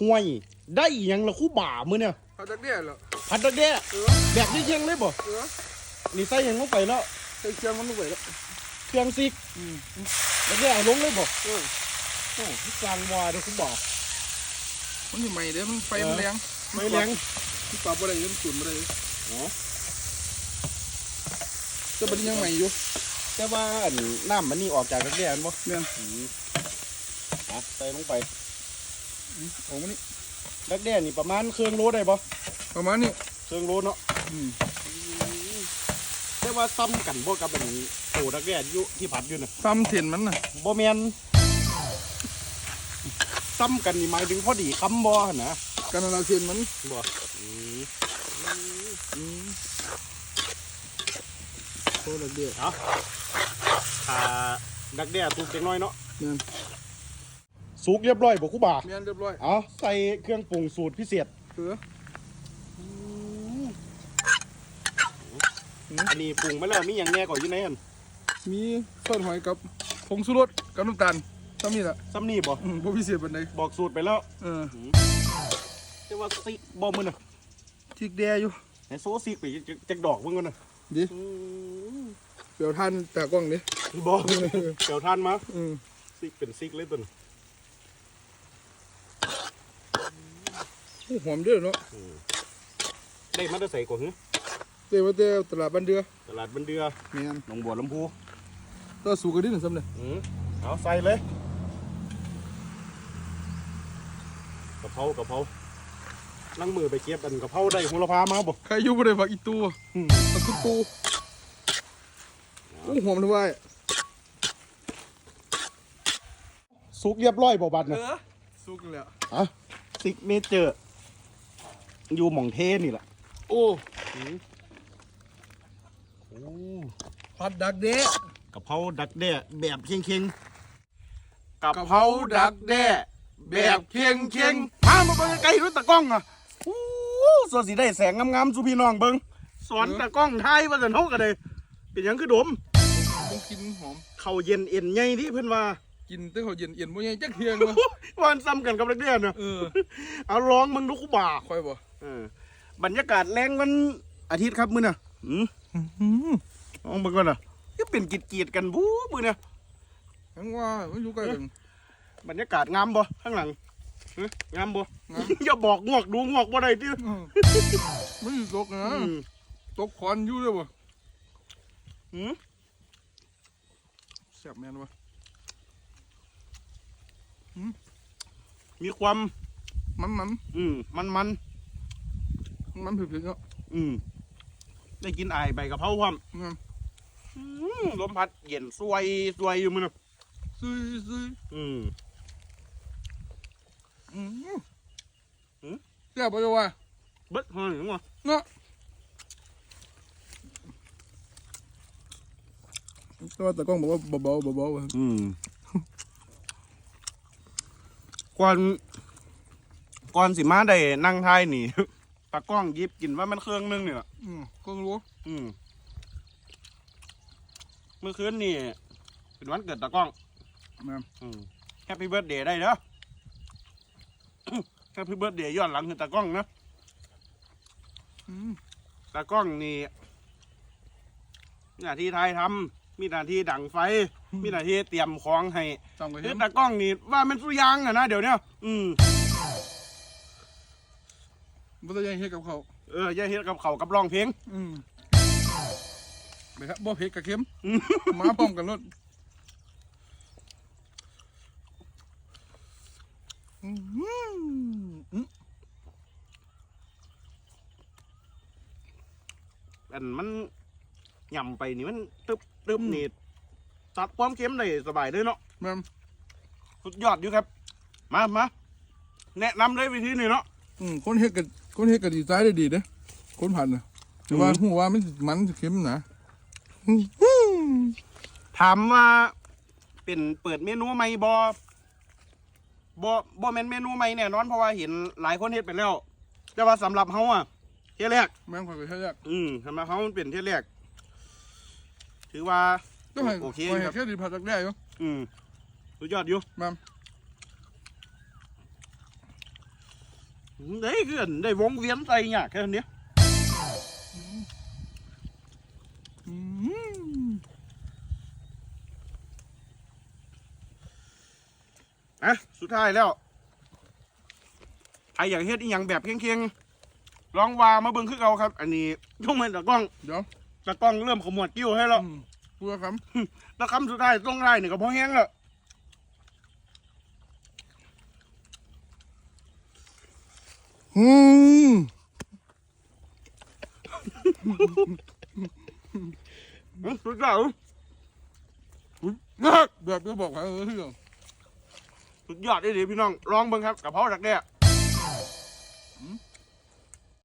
ห่วย ได้อีหยังละคู่บ่ามื้อเนี่ยเอาจากเนี่ยเหรอผัดดักแด้เออแบบนี้เชียงเลยบ่เออนี่ใส่หยังลงไปแล้วใส่เชียงมันลงไปแล้วเครื่องซิกอืมดักแด้เอาลงเลยบ่เออโอ้ที่กลางวาเด้อคุณบ่ามันอยู่ใหม่เด้อมันไฟมันแรงไม่แรงที่ปรับอะไรมันจุ่นอะไรอ๋อจะเป็นยังใหม่อยู่แต่ว่าอันน้ำมันนี่ออกจากดักแด้อันบ่เนี่ย อืมอะใส่ลงไป โอ้มันนี่ดักแด้นี่ประมาณเครื่องโลได้บ่ประมาณนี้เครื่องโลเนาะอืมแต่ว่าซ้ำกันบ่กับอันโตดักแด้อยู่ที่ผัดอยู่น่ะซ้ำเถียนมันน่ะบ่แมนซ้ำกันนี่หมายถึงพอดีคำบ่หั่นนะกันนาเถียนมันบ่อืมอืมโคตรเดียวถ้าดักแด้สุกจังน้อยเนาะเนี่ย สุกเรียบร้อยบ่ครูบาเมียนเรียบร้อยเอาใส่เครื่องปรุงสูตรพิเศษเอออันนี้ปรุงมาแล้วมีหยังแหน่ก่อนอยู่ในหั่นมีซอสหอยกับผงชูรสกับน้ำตาลซ้ำนี่แหละซ้ำนี่บ่อืมบ่พิเศษปานใดบอกสูตรไปแล้วเออแต่ว่าซิกบ่มื้อน่ะทิกแดอยู่ให้โซซิกไปจักจักดอกเบิ่งก่อนน่ะดิอืมเดี๋ยวทานแต่กล้องดิบ่เดี๋ยวทานมาอืมซิกเป็นซิกเลยตัวน่ะ โอ้ หอมเด้อเนาะได้มาแต่ใส่ก่อนหือเต้ว่าเต้ตลาดบ้านเดือตลาดบันเดือแม่นหนองบัวลำพูก็สู่กันดิหนึ่งซ้ำเลยอืมเอาใส่เลยกะเพรากะเพรานั่งมือไปเก็บอันกะเพราได้หัวละพามาบ่ใครอยู่บ่ได้ฝักอีตัวอืมฝักคุณตูโอ้หอมเลยว่ายสุกเรียบร้อยบ่บัดนะสุกแล้วอะซิกเนเจอร์ อยู่หม่องเทนี่แหละโอ้โอ้ผัดดักเด้กะเพราดักแด้แบบเค็งๆกะกะเพราดักแด้แบบเคียงเคียงพามาเบิ่งใกล้ๆรถตะกล้องอะโอ้สวนสีได้แสงงามๆสู่พี่น้องเบิ่งสอนตะกล้องไทยว่าซั่นเฮาก็ได้เป็นหยังคือดมต้องกินหอมเข้าวเย็นเอ็นใหญ่ที่เพิ่นว่ากินแต่เขาเย็นเย็นบ่ใหญ่จักเที่ยงวะวันซ้ำกันกับนักเรียนเนอะเออเอาร้องมึงดูกูบ่าค่อยบ่เออ บรรยากาศแรงวันอาทิตย์ครับมื้อน่ะอืมลองเบิ่งก่อนน่ะก็เป็นกีดๆกันบู๊มื้อน่ะทั้งว่ามันอยู่ใกล้กันบรรยากาศงามบ่ข้างหลังฮะงามบ่งามอย่าบอกงวกดูงวกบ่ได้ติเออไม่อยู่ตกนะอืมตกคอนอยู่เลยบ่อืมแซ่บแม่นวะมีความมันมันอืมมันมัน มันเผ็ดๆเนาะๆอืม ได้กินอายใบกะเพราพร้อมงามอืมลมพัดเย็นสวยสวยอยู่มื้อน่ะซุยซุยอืม อืมหืมแซ่บบ่จะว่าเบิดเฮ้ยจังวะเนาะแต่ว่าตากล้องบอกว่าเบาๆเบาๆว่ะอืม ก่อนก่อนสิมาได้นั่งทายนี่ ตากล้องหยิบกินว่ามันเครื่องนึงเนี่ยอืมก็รู้อืมเมื่อคืนนี่เป็นวันเกิดตากล้องแม่นอืมแฮปปี้เบิร์ดเดย์ได้เด้อ แฮปปี้เบิร์ดเดย์ย้อนหลังคือตากล้องนะอืมตากล้องนี่มีหน้าที่ทายทำมีหน้าที่ดังไฟ มีหน้าที่เตรียมของให้จำไว้คืเห็อนตากล้องนี่ว่ามันสุยางอะนะเดี๋ยวเนี้ยอืม บ่ต้องยังเฮ็ดกับเขาวเอออย่าเฮ็ดกับเขาวกับร้องเพลง อืมไปครับบ่เผ็ดกับเค็มอืม มาพร้อมกันรถอืมอืมอันมันย่ำไปนี่มันตึบตึบนี่ตัดความเค็มได้สบายเลยเนาะแม่นสุดยอดอยู่ครับ มามาแนะนำเลยวิธีนี้เนาะอืมคนเฮ็ดกับ คนเฮ็ดกับดีใจได้ดีเด้คนผัดน่ะแต่ว่าอืมหัวามันสิมันสิเค็มนะถามว่าเป็นเปิดเมนูใหม่บอบอบอแมนเมนูใหม่แน่นอนเพราะว่าเห็นหลายคนเฮ็ดไปแล้ว แต่ว่าสำหรับเฮาอะเที่ยแรกแม่งข่อยก็แค่แยกอืมสำหรับเฮามันเป็นเที่ยแรกถือว่าก็ให้โอเคข่อยคให้รับแค่ดีผัดจักแด้อยู่อืมสุดยอดอยู่แม่น ได้เกินได้วงเวียนใส่ยากแค่นี้อืมอะสุดท้ายแล้วไออยากเฮ็ดอีหยังแบบเคียงๆลองว่ามาเบิ่งคือเก่าครับ อันนี้ต้องเป็นตะกล้องเดี๋ยวตะกล้องเริ่มขมวดกิ้วให้แล้วอืมพูดคแล้วคำสุดท้ายต้องได้นี่ก็พอแห้งแล้ว อืมอื้อสุดยอดนักแบบที่บอกไว้เออเรื่องสุดยอดเลยพี่น้องลองเบิ่งครับกะเพราดักแด้